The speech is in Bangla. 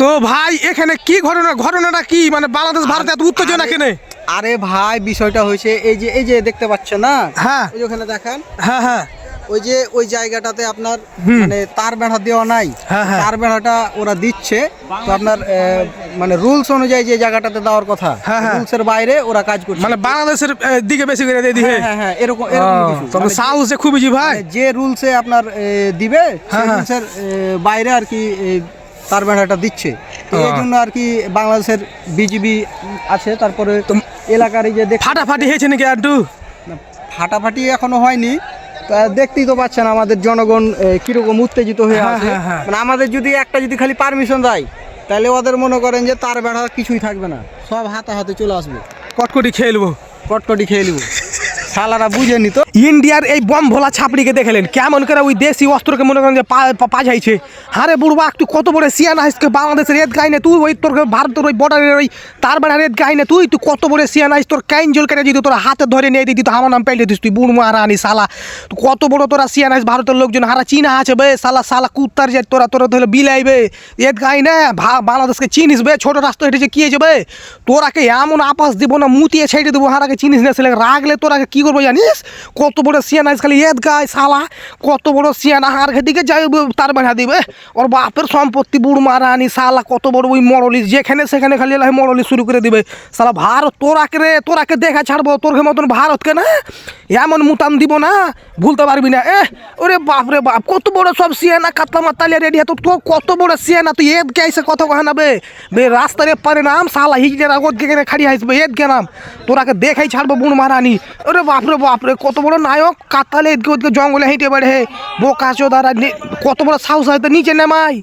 তো ভাই এখানে কি ঘটনা ঘটনাটা কি? মানে বাংলাদেশ ভারতে এত উত্তেজনা কেনে? আরে ভাই বিষয়টা হয়েছে এই যে এই যে দেখতে পাচ্ছেন না? হ্যাঁ। ওই যে ওখানে দেখান। হ্যাঁ হ্যাঁ। ওই যে ওই জায়গাটাতে আপনার মানে তার বেড়া দেওয়া নাই। হ্যাঁ, হ্যাঁ। তার বেড়াটা ওরা দিচ্ছে। তো আপনার মানে রুলস অনুযায়ী যে জায়গাটাতে দেওয়ার কথা হ্যাঁ, হ্যাঁ। রুলসের বাইরে ওরা কাজ করছে। মানে বাংলাদেশের দিকে বেশি করে দিয়ে দিয়ে হ্যাঁ হ্যাঁ এরকম। তবে মানে সাহস যে খুবই জি ভাই। মানে যে রুলসে আপনার দিবে সেই। রুলসের বাইরে আর কি তার বেড়াটা দিচ্ছে। তো এই জন্য আর কি বাংলাদেশের বিজিবি আছে তারপরে এলাকার এই যে ফাটাফাটি হয়েছে নাকি আন্টু? ফাটাফাটি এখনও হয়নি। দেখতেই তো পাচ্ছেন আমাদের জনগণ কীরকম উত্তেজিত হয়ে হ্যাঁ, আছে। হ্যাঁ, হ্যাঁ। মানে আমাদের যদি একটা যদি খালি পারমিশন দেয় তাহলে ওদের মনে করেন যে তার বেড়া কিছুই থাকবে না। সব হাতে হাতে চলে আসবে। কটকটি খেলব কটকটি খেয়ে নিব। শালারা বুঝেনি তো? ইন্ডিয়ার এই বম ভোলা ছাপড়িকে দেখলেন। কেমন করে ওই দেশি অস্ত্রকে মনে করেন যে পা- পা- পাঠাইছে। হারে বুড়বা তুই কত বড় সিয়ানা হাইসকে বাংলাদেশের রেদ গাইনে তুই ওই তোর ভারতের ওই বর্ডারের ওই তার বেড়া রেদ গাইনে তুই তুই কত বড় সিয়ানা হাইস তোর কাইন জল কেটে দিত তোর হাতে ধরে নিয়ে দিত আমার নাম পেলে দিস, তুই বুড় মারা আনি তুই কত বড় তোরা সিয়ানা আইস ভারতের লোকজন, হারা চীনা আছে বে সালা সালা কুত্তার যে তোরা তোরা ধরে বিলাইবে রেদ গাইনে বাংলাদেশকে চিনিস বে, ছোট রাস্তা হেঁটেছে, কি হয়েছে বে? তোরাকে এমন আপাস দিব না, মুতিয়ে ছেড়ে দেবো, হারাকে চিনিস না ছেলে রাগলে তোরাকে কি করব জানিস? কত বড় সিয়ানা খালি এদ গায় সালা কত বড় সিয়ানা হার দিকে যাই তার বাঁধা দিবে। ওর বাপের সম্পত্তি বুড় মারানি সালা কত বড় ওই মরলি, যেখানে সেখানে খালি এলাকায় মরলি শুরু করে দিবে। সালা ভারত তোরাকে রে, তোরাকে দেখা ছাড়বো, তোর মতন ভারতকে না? এমন মুতান দিব না, ভুলতে পারবি না এ ওরে বাপ রে বাপ, কত বড় সব সিয়ানা, কাতলা মাতালিয়া রেডি তো তো কত বড় সিয়ানা, তুই এদ কে আইসে কথা কহা না বে? রাস্তার এপারে নাম সালা হিজড়ে আগত কে খাড়ি আসবে এদ নাম? তোরাকে দেখাই ছাড়বো বুন মারানি। ওরে বাপ রে বাপ রে, কত বড় নায়ক, কাতালে এদকে ওদকে জঙ্গলে হেঁটে বেড়ে বোকা চোদারা কত বড় সাহস হয়তো নিচে নেমাই।